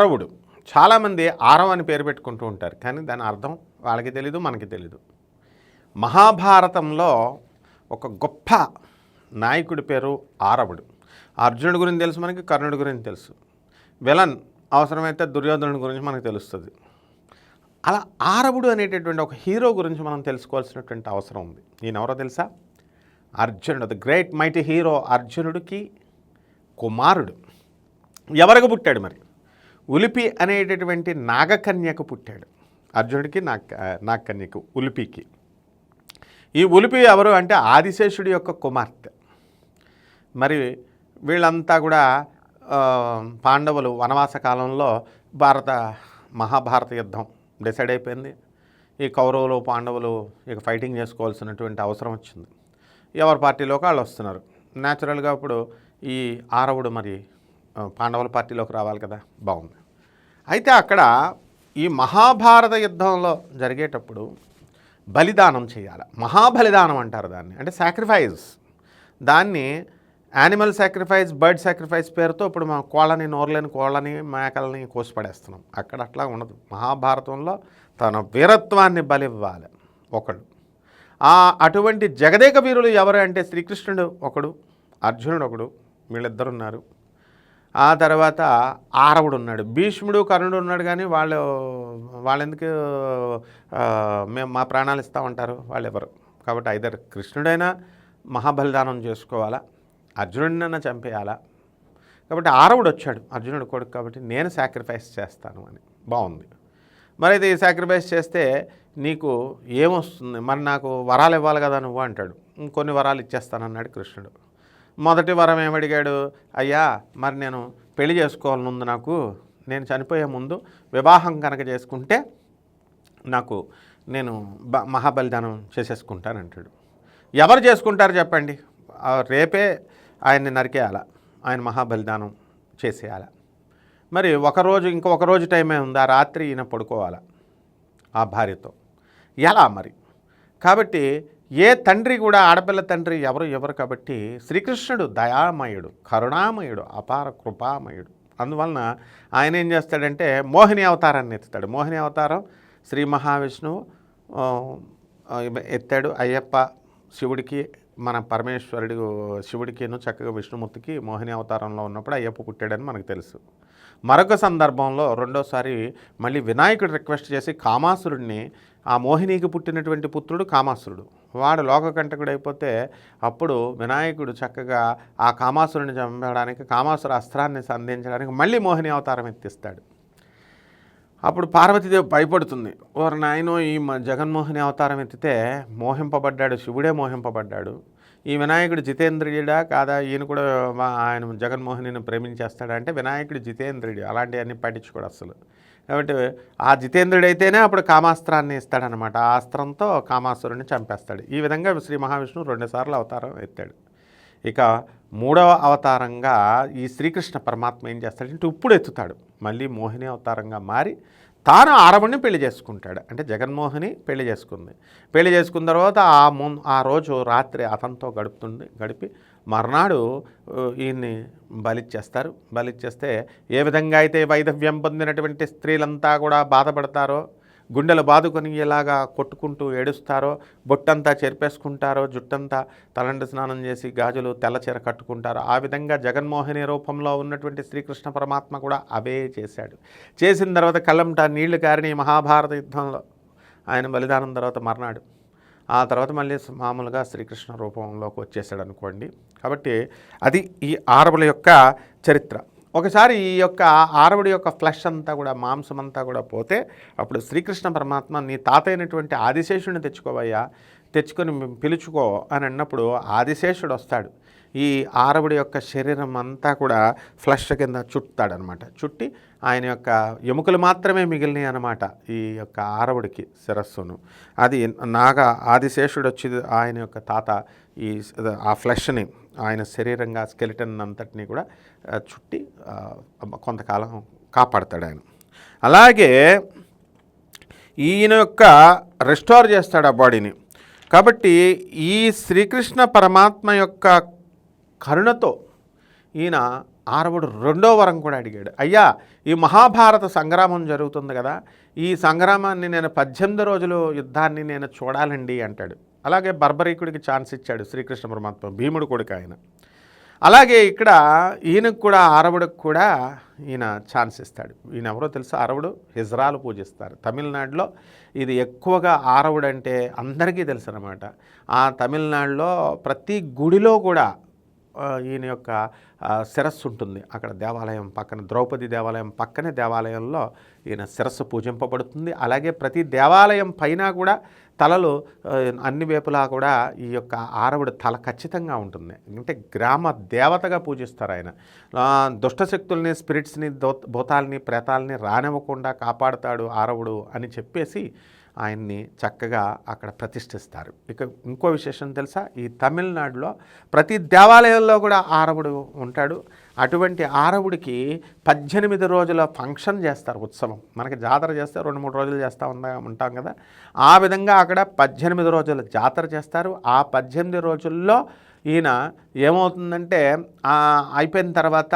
ఆరవుడు. చాలామంది ఆరవ అని పేరు పెట్టుకుంటూ ఉంటారు. కానీ దాని అర్థం వాళ్ళకి తెలీదు మనకి తెలీదు. మహాభారతంలో ఒక గొప్ప నాయకుడి పేరు ఆరవుడు. అర్జునుడి గురించి తెలుసు మనకి కర్ణుడి గురించి తెలుసు. విలన్ అవసరమైతే దుర్యోధనుడి గురించి మనకు తెలుస్తుంది. అలా ఆరవుడు అనేటటువంటి ఒక హీరో గురించి మనం తెలుసుకోవాల్సినటువంటి అవసరం ఉంది. ఈయన ఎవరో తెలుసా? అర్జునుడు ద గ్రేట్ మైటీ హీరో అర్జునుడికి కుమారుడు. ఎవరికి పుట్టాడు మరి? ఉలిపి అనేటటువంటి నాగకన్యకు పుట్టాడు. అర్జునుడికి నాగ నాగకన్యకు ఉలిపికి. ఈ ఉలిపి ఎవరు అంటే ఆదిశేషుడి యొక్క కుమార్తె. మరి వీళ్ళంతా కూడా పాండవులు వనవాస కాలంలో భారత మహాభారత యుద్ధం డిసైడ్ అయిపోయింది. ఈ కౌరవులు పాండవులు ఇక ఫైటింగ్ చేసుకోవాల్సినటువంటి అవసరం వచ్చింది. ఎవరి పార్టీలోకి వాళ్ళు వస్తున్నారు. న్యాచురల్గా ఇప్పుడు ఈ ఆరవుడు మరి పాండవుల పార్టీలోకి రావాలి కదా? బాగుంది. అయితే అక్కడ ఈ మహాభారత యుద్ధంలో జరిగేటప్పుడు బలిదానం చేయాలి. మహాబలిదానం అంటారు దాన్ని. అంటే సాక్రిఫైస్ దాన్ని యానిమల్ సాక్రిఫైస్ బర్డ్ సాక్రిఫైస్ పేరుతో ఇప్పుడు మనం కోళ్ళని నోర్లేని కోళ్ళని మేకలని కోసిపడేస్తున్నాం. అక్కడ అట్లా ఉండదు. మహాభారతంలో తన వీరత్వాన్ని బలివ్వాలి ఒకడు. ఆ అటువంటి జగదేక వీరులు ఎవరు అంటే శ్రీకృష్ణుడు ఒకడు అర్జునుడు ఒకడు వీళ్ళిద్దరున్నారు. ఆ తర్వాత ఆరవుడు ఉన్నాడు. భీష్ముడు కర్ణుడు ఉన్నాడు కానీ వాళ్ళు వాళ్ళెందుకు మేము మా ప్రాణాలు ఇస్తామంటారు వాళ్ళు ఎవరు కాబట్టి ఐదర్ కృష్ణుడైనా మహాబలిదానం చేసుకోవాలా? అర్జునుడినైనా చంపేయాలా? కాబట్టి ఆరవుడు వచ్చాడు అర్జునుడు కొడుకు కాబట్టి నేను సాక్రిఫైస్ చేస్తాను అని. బాగుంది. మరి ఇది సాక్రిఫైస్ చేస్తే నీకు ఏమొస్తుంది? మరి నాకు వరాలు ఇవ్వాలి కదా నువ్వు అంటాడు. కొన్ని వరాలు ఇచ్చేస్తానన్నాడు కృష్ణుడు. మొదటి వరం ఏమడిగాడు అయ్యా మరి నేను పెళ్ళి చేసుకోవాలనుంది నాకు. నేను చనిపోయే ముందు వివాహం కనుక చేసుకుంటే నాకు నేను బ మహాబలిదానం చేసేసుకుంటానంటాడు. ఎవరు చేసుకుంటారు చెప్పండి? రేపే ఆయన్ని నరికేయాల. ఆయన మహాబలిదానం చేసేయాల. మరి ఒకరోజు ఇంకొక రోజు టైమే ఉంది? ఆ రాత్రి ఈయన పడుకోవాలా ఆ భార్యతో. ఎలా మరి? కాబట్టి ఏ తండ్రి కూడా ఆడపిల్ల తండ్రి ఎవరు ఎవరు కాబట్టి శ్రీకృష్ణుడు దయామయుడు కరుణామయుడు అపార కృపామయుడు. అందువలన ఆయన ఏం చేస్తాడంటే మోహిని అవతారాన్ని ఎత్తుతాడు. మోహిని అవతారం శ్రీ మహావిష్ణువు ఎత్తాడు అయ్యప్ప శివుడికి మన పరమేశ్వరుడు శివుడికిను చక్కగా విష్ణుమూర్తికి మోహిని అవతారంలో ఉన్నప్పుడు అయ్యప్ప పుట్టాడని మనకు తెలుసు. మరొక సందర్భంలో రెండోసారి మళ్ళీ వినాయకుడు రిక్వెస్ట్ చేసి కామాసురుడిని ఆ మోహినికి పుట్టినటువంటి పుత్రుడు కామాసురుడు. వాడు లోకకంటకుడు అయిపోతే అప్పుడు వినాయకుడు చక్కగా ఆ కామాసురుని చంపడానికి కామాసుర అస్త్రాన్ని సంధించడానికి మళ్ళీ మోహిని అవతారం ఎత్తిస్తాడు. అప్పుడు పార్వతీదేవి భయపడుతుంది. ఓరు నాయనో ఈ మ- జగన్మోహిని అవతారం ఎత్తితే మోహింపబడ్డాడు శివుడే మోహింపబడ్డాడు. ఈ వినాయకుడు జితేంద్రుడా కాదా? ఈయన కూడా ఆయన జగన్మోహిని ప్రేమించేస్తాడంటే వినాయకుడు జితేంద్రుడు అలాంటివన్నీ పట్టించుకోడు అసలు. కాబట్టి ఆ జితేంద్రుడైతేనే అప్పుడు కామాస్త్రాన్ని ఇస్తాడనమాట ఆ అస్త్రంతో కామాసురుని చంపేస్తాడు. ఈ విధంగా శ్రీ మహావిష్ణువు రెండుసార్లు అవతారం ఎత్తాడు. ఇక మూడవ అవతారంగా ఈ శ్రీకృష్ణ పరమాత్మ ఏం చేస్తాడంటే ఇప్పుడు ఎత్తుతాడు. మళ్ళీ మోహిని అవతారంగా మారి తాను ఆరవణ్ణి పెళ్ళి చేసుకుంటాడు. అంటే జగన్మోహిని పెళ్ళి చేసుకుంది. పెళ్ళి చేసుకున్న తర్వాత ఆ ఆ రోజు రాత్రి అతనితో గడుపుతుంది గడిపి మర్నాడు ఈయన్ని బలిచ్చేస్తారు బలిచ్చేస్తే ఏ విధంగా అయితే వైధవ్యం పొందినటువంటి స్త్రీలంతా కూడా బాధపడతారో గుండెలు బాదుకొని ఎలాగా కొట్టుకుంటూ ఏడుస్తారో బొట్టంతా చెరిపేసుకుంటారో జుట్టంతా తలంటి స్నానం చేసి గాజులు తెల్లచీర కట్టుకుంటారో ఆ విధంగా జగన్మోహిని రూపంలో ఉన్నటువంటి శ్రీకృష్ణ పరమాత్మ కూడా అవే చేశాడు. చేసిన తర్వాత కళ్ళంట నీళ్ళు కారిని మహాభారత యుద్ధంలో ఆయన బలిదానం తర్వాత మర్నాడు. ఆ తర్వాత మళ్ళీ మామూలుగా శ్రీకృష్ణ రూపంలోకి వచ్చేసాడు అనుకోండి కాబట్టి అది ఈ ఆరవుల యొక్క చరిత్ర. ఒకసారి ఈ యొక్క ఆరవుడి యొక్క ఫ్లష్ అంతా కూడా మాంసం అంతా కూడా పోతే అప్పుడు శ్రీకృష్ణ పరమాత్మ నీ తాత అయినటువంటి ఆదిశేషుడిని తెచ్చుకోవయ్యా తెచ్చుకొని పిలుచుకో అని అన్నప్పుడు ఆదిశేషుడు వస్తాడు. ఈ ఆరవుడి యొక్క శరీరం అంతా కూడా ఫ్లష్ కింద చుట్టాడనమాట. చుట్టి ఆయన యొక్క ఎముకలు మాత్రమే మిగిలినాయి అనమాట ఈ యొక్క ఆరవుడికి శిరస్సును. అది నాగ ఆదిశేషుడు వచ్చి ఆయన యొక్క తాత ఈ ఆ ఫ్లష్ని ఆయన శరీరంగా స్కెలిటన్ అంతటినీ కూడా చుట్టి కొంతకాలం కాపాడతాడు ఆయన. అలాగే ఈయన యొక్క రెస్టోర్ చేస్తాడు ఆ బాడీని. కాబట్టి ఈ శ్రీకృష్ణ పరమాత్మ యొక్క కరుణతో ఈయన ఆరవుడు రెండో వరం కూడా అడిగాడు. అయ్యా ఈ మహాభారత సంగ్రామం జరుగుతుంది కదా ఈ సంగ్రామాన్ని నేను పద్దెనిమిది రోజులు యుద్ధాన్ని నేను చూడాలండి అంటాడు. అలాగే బర్బరీకుడికి ఛాన్స్ ఇచ్చాడు శ్రీకృష్ణ పరమాత్మ భీముడు కొడుకు ఆయన. అలాగే ఇక్కడ ఈయనకు కూడా అరవుడికి కూడా ఈయన ఛాన్స్ ఇస్తాడు. ఈయన ఎవరో తెలుసు? ఆరవుడు హిజ్రాలు పూజిస్తారు. తమిళనాడులో ఇది ఎక్కువగా ఆరవుడు అంటే అందరికీ తెలుసు అనమాట ఆ తమిళనాడులో ప్రతి గుడిలో కూడా ఈయన యొక్క శిరస్సు ఉంటుంది. అక్కడ దేవాలయం పక్కన ద్రౌపది దేవాలయం పక్కనే దేవాలయంలో ఈయన శిరస్సు పూజింపబడుతుంది. అలాగే ప్రతి దేవాలయం పైన కూడా తలలో అన్ని వైపులా కూడా ఈ యొక్క ఆరవుడు తల ఖచ్చితంగా ఉంటుంది. అంటే గ్రామ దేవతగా పూజిస్తారు ఆయన. దుష్టశక్తుల్ని స్పిరిట్స్ని దో భూతాల్ని ప్రేతాలని రానివ్వకుండా కాపాడుతాడు ఆరవుడు అని చెప్పేసి ఆయన్ని చక్కగా అక్కడ ప్రతిష్ఠిస్తారు. ఇక ఇంకో విశేషం తెలుసా? ఈ తమిళనాడులో ప్రతి దేవాలయంలో కూడా ఆరవుడు ఉంటాడు. అటువంటి ఆరవుడికి పద్దెనిమిది రోజుల ఫంక్షన్ చేస్తారు ఉత్సవం. మనకి జాతర చేస్తే రెండు మూడు రోజులు చేస్తూ ఉందా ఉంటాం కదా. ఆ విధంగా అక్కడ పద్దెనిమిది రోజుల జాతర చేస్తారు. ఆ పద్దెనిమిది రోజుల్లో ఈయన ఏమవుతుందంటే అయిపోయిన తర్వాత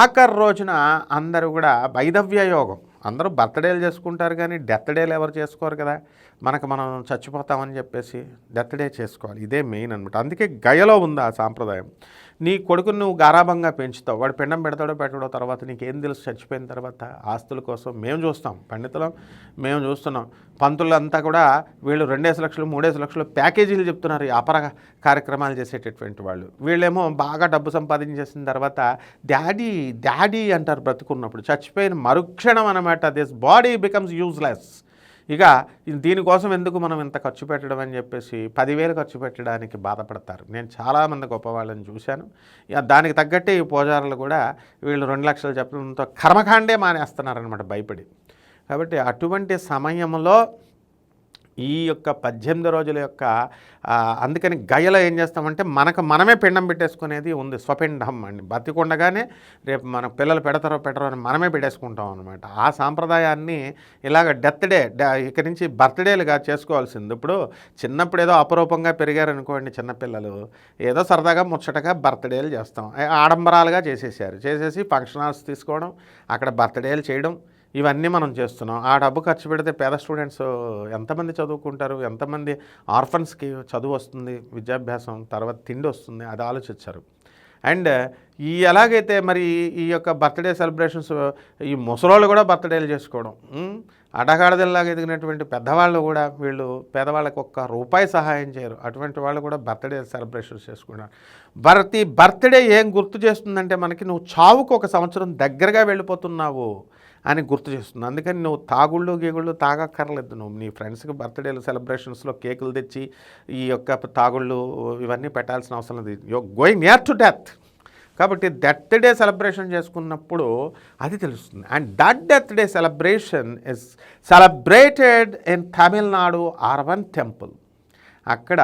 ఆఖరి రోజున అందరూ కూడా వైదవ్య యోగం. అందరూ బర్త్డేలు చేసుకుంటారు కానీ డెత్ డేలు ఎవరు చేసుకోరు కదా. మనకు మనం చచ్చిపోతామని చెప్పేసి డెత్ డే చేసుకోవాలి. ఇదే మెయిన్ అనమాట అందుకే గయలో ఉంది ఆ సాంప్రదాయం. నీ కొడుకుని నువ్వు గారాభంగా పెంచుతావు. వాడు పిండం పెడతాడో పెట్టడో తర్వాత నీకేం తెలుసు? చచ్చిపోయిన తర్వాత ఆస్తుల కోసం మేము చూస్తాం. పండితులం మేము చూస్తున్నాం. పంతులంతా కూడా వీళ్ళు రెండేసి లక్షలు మూడేసి లక్షలు ప్యాకేజీలు చెప్తున్నారు అపర కార్యక్రమాలు చేసేటటువంటి వాళ్ళు. వీళ్ళేమో బాగా డబ్బు సంపాదించేసిన తర్వాత డాడీ డాడీ అంటారు బ్రతుకున్నప్పుడు చచ్చిపోయిన మరుక్షణం అనమాట దిస్ బాడీ బికమ్స్ యూజ్లెస్ ఇక దీనికోసం ఎందుకు మనం ఇంత ఖర్చు పెట్టడం అని చెప్పేసి పదివేలు ఖర్చు పెట్టడానికి బాధపడతారు. నేను చాలామంది గొప్ప వాళ్ళని చూశాను. ఇక దానికి తగ్గట్టే ఈ పూజారులు కూడా వీళ్ళు రెండు లక్షలు చెప్పడంతో కర్మకాండే మానేస్తున్నారనమాట భయపడి. కాబట్టి అటువంటి సమయంలో ఈ యొక్క పద్దెనిమిది రోజుల యొక్క అందుకని గయలో ఏం చేస్తామంటే మనకు మనమే పిండం పెట్టేసుకునేది ఉంది స్వపిండం అండి. బతికుండగానే రేపు మన పిల్లలు పెడతారో పెట్టరో అని మనమే పెట్టేసుకుంటాం అనమాట ఆ సాంప్రదాయాన్ని ఇలాగ డెత్ డే ఇక నుంచి బర్త్డేలుగా చేసుకోవాల్సింది. ఇప్పుడు చిన్నప్పుడు ఏదో అపరూపంగా పెరిగారనుకోండి చిన్నపిల్లలు ఏదో సరదాగా ముచ్చటగా బర్త్డేలు చేస్తాం. ఆడంబరాలుగా చేసేసారు చేసేసి ఫంక్షన్ హాల్స్ తీసుకోవడం అక్కడ బర్త్డేలు చేయడం ఇవన్నీ మనం చేస్తున్నాం. ఆ డబ్బు ఖర్చు పెడితే పేద స్టూడెంట్స్ ఎంతమంది చదువుకుంటారు? ఎంతమంది ఆర్ఫన్స్కి చదువు వస్తుంది? విద్యాభ్యాసం తర్వాత తిండి వస్తుంది? అది ఆలోచించారు. అండ్ ఈ ఎలాగైతే మరి ఈ యొక్క బర్త్డే సెలబ్రేషన్స్ ఈ ముసలోళ్ళు కూడా బర్త్డేలు చేసుకోవడం అడగాడదల్లాగా ఎదిగినటువంటి పెద్దవాళ్ళు కూడా వీళ్ళు పేదవాళ్ళకి ఒక్క రూపాయి సహాయం చేయరు. అటువంటి వాళ్ళు కూడా బర్త్డే సెలబ్రేషన్స్ చేసుకున్నారు ప్రతి బర్త్డే ఏం గుర్తు చేస్తుందంటే మనకి నువ్వు చావుకు ఒక సంవత్సరం దగ్గరగా వెళ్ళిపోతున్నావు. అని గుర్తు చేస్తుంది. అందుకని నువ్వు తాగుళ్ళు గీగుళ్ళు తాగక్కర్లేదు నువ్వు. నీ ఫ్రెండ్స్కి బర్త్డేలు సెలబ్రేషన్స్లో కేకులు తెచ్చి ఈ యొక్క తాగుళ్ళు ఇవన్నీ పెట్టాల్సిన అవసరం లేదు. You going near to death కాబట్టి డెత్ డే సెలబ్రేషన్ చేసుకున్నప్పుడు అది తెలుస్తుంది. And that death day celebration is celebrated in Tamil Nadu Aravan temple అక్కడ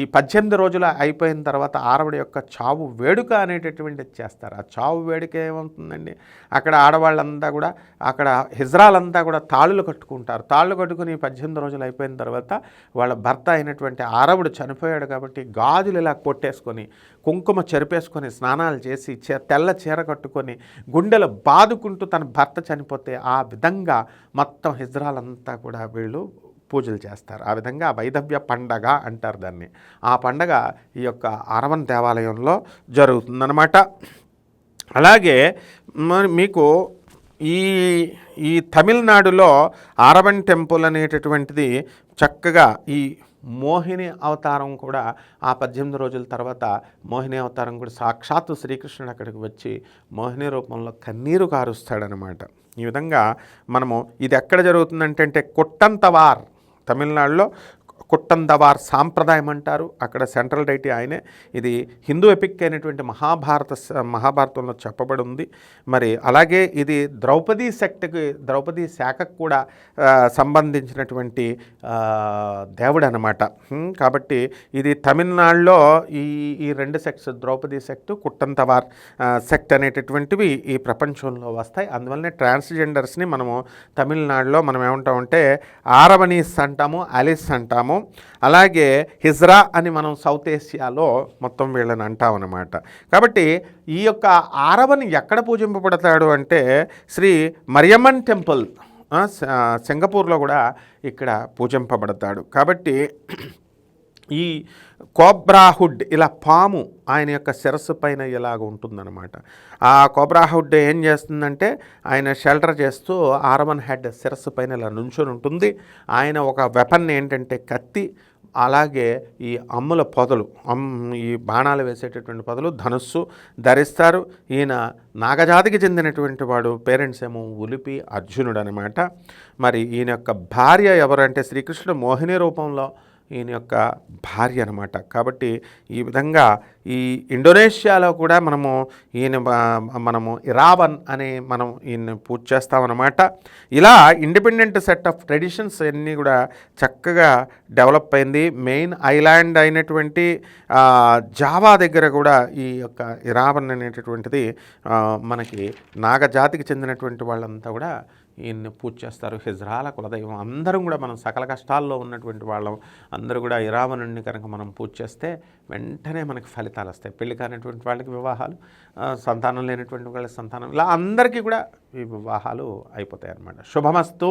ఈ పద్దెనిమిది రోజులు అయిపోయిన తర్వాత ఆడవాడి యొక్క చావు వేడుక అనేటటువంటిది చేస్తారు. ఆ చావు వేడుక ఏమవుతుందండి? అక్కడ ఆడవాళ్ళంతా కూడా అక్కడ హిజ్రాలంతా కూడా తాళ్ళు కట్టుకుంటారు. తాళ్ళు కట్టుకుని పద్దెనిమిది రోజులు అయిపోయిన తర్వాత వాళ్ళ భర్త అయినటువంటి ఆరవుడు చనిపోయాడు కాబట్టి గాజులు ఇలా కొట్టేసుకొని కుంకుమ చెరిపేసుకొని స్నానాలు చేసి తెల్ల చీర కట్టుకొని గుండెలు బాదుకుంటూ తన భర్త చనిపోతే ఆ విధంగా మొత్తం హిజ్రాలంతా కూడా వీళ్ళు పూజలు చేస్తారు. ఆ విధంగా వైదవ్య పండగ అంటారు దాన్ని. ఆ పండగ ఈ యొక్క అరవన్ దేవాలయంలో జరుగుతుందన్నమాట. అలాగే మరి మీకు ఈ ఈ తమిళనాడులో ఆరవన్ టెంపుల్ అనేటటువంటిది చక్కగా ఈ మోహిని అవతారం కూడా ఆ పద్దెనిమిది రోజుల తర్వాత మోహిని అవతారం కూడా సాక్షాత్తు శ్రీకృష్ణుడు అక్కడికి వచ్చి మోహిని రూపంలో కన్నీరు కారుస్తాడనమాట ఈ విధంగా మనము ఇది ఎక్కడ జరుగుతుందంటే కుట్టంతవార్ కొట్టంతవార్ తమిళనాడులో కుట్టందవార్ సాంప్రదాయం అంటారు. అక్కడ సెంట్రల్ డైటీ ఆయనే. ఇది హిందూ ఎపిక్ అయినటువంటి మహాభారత మహాభారతంలో చెప్పబడి ఉంది మరి అలాగే ఇది ద్రౌపదీ సెక్ట్కి ద్రౌపదీ శాఖకు కూడా సంబంధించినటువంటి దేవుడు అనమాట కాబట్టి ఇది తమిళనాడులో ఈ ఈ రెండు sects Draupadi sect Koothandavar sect అనేటటువంటివి ఈ ప్రపంచంలో వస్తాయి. అందువల్లనే ట్రాన్స్జెండర్స్ని మనము తమిళనాడులో మనం ఏమంటామంటే ఆరవనీస్ అంటాము అలిస్ అంటాము అలాగే హిజ్రా అని మనం సౌత్ ఏషియాలో మొత్తం వీళ్ళని అంటాం అనమాట కాబట్టి ఈ యొక్క ఆరవని ఎక్కడ పూజింపబడతాడు అంటే శ్రీ మరియమ్మన్ టెంపుల్ సింగపూర్లో కూడా ఇక్కడ పూజింపబడతాడు. కాబట్టి ఈ కోబ్రాహుడ్ ఇలా పాము ఆయన యొక్క శిరస్సు పైన ఇలాగ ఉంటుందన్నమాట. ఆ కోబ్రాహుడ్ ఏం చేస్తుందంటే ఆయన షెల్టర్ చేస్తూ ఆరవన్ హెడ్ శిరస్సు పైన ఇలా నుంచొని ఉంటుంది. ఆయన ఒక వెపన్ ఏంటంటే కత్తి అలాగే ఈ అమ్ముల పొదలు అమ్ ఈ బాణాలు వేసేటటువంటి పొదలు ధనుస్సు ధరిస్తారు. ఈయన నాగజాతికి చెందినటువంటి వాడు పేరెంట్స్ ఏమో ఉలిపి అర్జునుడు అనమాట మరి ఈయన యొక్క భార్య ఎవరంటే శ్రీకృష్ణుడు మోహిని రూపంలో ఈయన యొక్క భార్య అనమాట కాబట్టి ఈ విధంగా ఈ ఇండోనేషియాలో కూడా మనము ఈయన మనము ఇరావన్ అనే మనం ఈయన పూజ చేస్తామన్నమాట ఇలా ఇండిపెండెంట్ సెట్ ఆఫ్ ట్రెడిషన్స్ అన్నీ కూడా చక్కగా డెవలప్ అయింది. మెయిన్ ఐలాండ్ అయినటువంటి జావా దగ్గర కూడా ఈ యొక్క ఇరావన్ అనేటటువంటిది మనకి నాగజాతికి చెందినటువంటి వాళ్ళంతా కూడా ఈయన్ని పూజ చేస్తారు. హిజ్రాల కులదైవం. అందరం కూడా మనం సకల కష్టాల్లో ఉన్నటువంటి వాళ్ళం. అందరూ కూడా ఇరావణుడిని కనుక మనం పూజ చేస్తే వెంటనే మనకి ఫలితాలు వస్తాయి. పెళ్ళి కానిటువంటి వాళ్ళకి వివాహాలు సంతానం లేనటువంటి వాళ్ళకి సంతానం ఇలా అందరికీ కూడా ఈ వివాహాలు అయిపోతాయి అన్నమాట. శుభమస్తు.